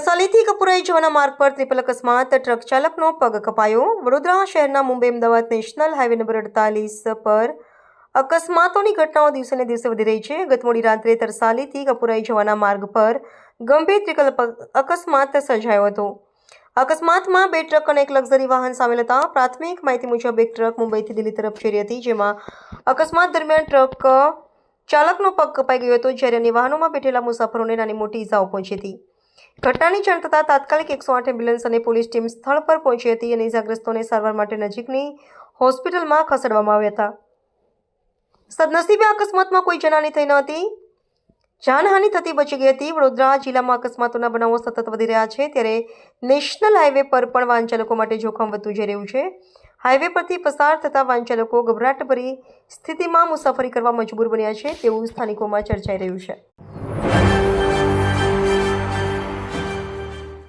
તરસાલીથી કપુરાઈ જવાના માર્ગ પર ટ્રિપલ અકસ્માત, ટ્રક ચાલકનો પગ કપાયો. વડોદરા શહેરના Mumbai Ahmedabad national highway number અડતાલીસ પર અકસ્માતોની ઘટનાઓ દિવસે ને દિવસે વધી રહી છે. ગત મોડી રાત્રે તરસાલીથી કપુરાઈ જવાના માર્ગ પર ગંભીર ત્રિકલ અકસ્માત સર્જાયો હતો. અકસ્માતમાં બે ટ્રક અને એક લક્ઝરી વાહન સામેલ હતા. પ્રાથમિક માહિતી મુજબ એક ટ્રક મુંબઈથી દિલ્હી તરફ જઈ રહી હતી, જેમાં અકસ્માત દરમિયાન ટ્રક ચાલકનો પગ કપાઈ ગયો હતો, જ્યારે અન્ય વાહનોમાં બેઠેલા મુસાફરોને નાની મોટી ઇજાઓ પહોંચી હતી. ઘટનાની જાણ થતાં તાત્કાલિક એકસો આઠ એમ્બ્યુલન્સ અને પોલીસ ટીમ સ્થળ પર પહોંચી હતી અને ઇજાગ્રસ્તોને સારવાર માટે નજીકની હોસ્પિટલમાં ખસેડવામાં આવ્યા હતા. સદનસીબે અકસ્માતમાં કોઈ જનાની થઈ ન હતી. જાનહાનિ થતી બચી ગઈ હતી. વડોદરા જિલ્લામાં અકસ્માતોના બનાવો સતત વધી રહ્યા છે. ત્યારે નેશનલ હાઈવે પર પણ વાહન ચાલકો માટે જોખમ વધતું જઈ રહ્યું છે. હાઈવે પરથી પસાર થતા વાહન ચાલકો ગભરાટભરી સ્થિતિમાં મુસાફરી કરવા મજબૂર બન્યા છે. તેવું સ્થાનિકોમાં ચર્ચાઈ રહ્યું છે.